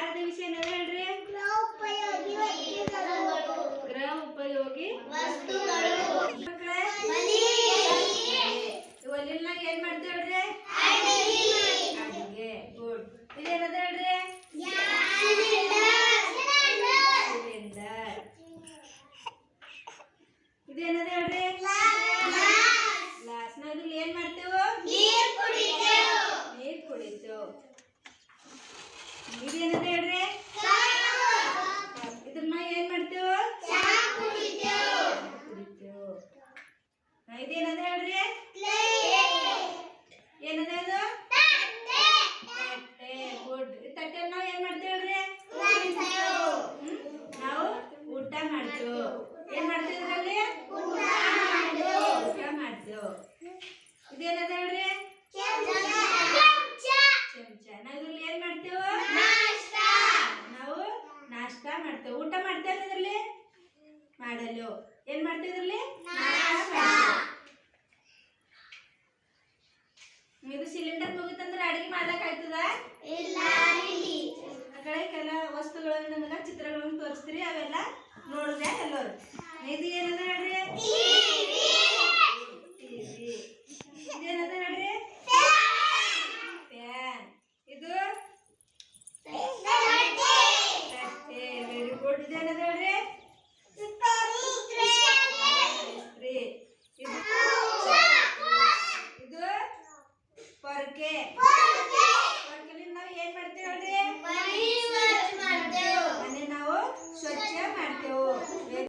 ಆರದ ವಿಷಯ ಹೇಳ್ರಿ? ಗೃಹ ಉಪಯೋಗಿ ಮಕ್ಕಳೇ ಒಲ್ಲಿನಾಗ ಏನ್ ಮಾಡ್ತೇವ್ರಿ ಹೇಳ್ರಿ? ಅಡಿಗೆ. ಗುಡ್. ಇದೇನದ ಹೇಳ್ರಿ? ಸಿಲಿಂಡರ್. ಇದೇನದ ಹೇಳ್ರಿ ಗ್ಲಾಸ್ ನಾಗ ಏನ್ ಮಾಡ್ತೇವೆ ನೀರ್ ಕುಡಿತೇವ್ ಇದೇನದ ಹೇಳ್ರಿ ಇದ್ರನ್ನ ಏನ್ ಮಾಡ್ತೇವೆ ಕುಡಿತೇವ್ ಹಾ, ಇದೇನದ ಹೇಳ್ರಿ ಏನದ ಅದು? ತಟ್ಟೆ ಗುಡ್. ತಟ್ಟೆ ನಾವು ಏನ್ ಮಾಡ್ತೇವ್ರಿ? ನಾವು ಊಟ ಮಾಡ್ತೇವೆ. ಏನ್ ಮಾಡ್ತೇವ್ ಇದ್ರಲ್ಲಿ? ಊಟ ಮಾಡ್ತೇವೆ. ಇದೇನದ ಹೇಳ್ರಿ? ಚಮಚ. ನಾವು ಇದ್ರಲ್ಲಿ ಏನ್ ಮಾಡ್ತೇವೆ? ನಾವು ನಾಷ್ಟ ಮಾಡ್ತೇವೆ. ಊಟ ಮಾಡ್ತೇವೆ ಇದ್ರಲ್ಲಿ? ಮಾಡಲು ಏನ್ ಮಾಡ್ತಿದ್ರಲ್ಲಿ ಇದ್ರಲ್ಲಿ? ಹೋಗಿತ್ತಂದ್ರೆ ಅಡಿಗೆ ಮಾಡ್ಲಕ್ ಇಲ್ಲ ಆ ಕಡೆ ಕೆಲ ವಸ್ತುಗಳನ್ನ ನಮಗ ಚಿತ್ರಗಳನ್ನ ತೋರಿಸ್ತೀರಿ ಅವೆಲ್ಲ ನೋಡಿದೆ ಎಲ್ಲರೂ. ಇದು ಏನದ ಹೇಳ್ರಿ? ಇದೇನದ ಹೇಳ್ರಿ? ಫ್ಯಾನ್ ಇದು? ವೆರಿ ಗುಡ್ ಇದೇನದ ಹೇಳ್ರಿ?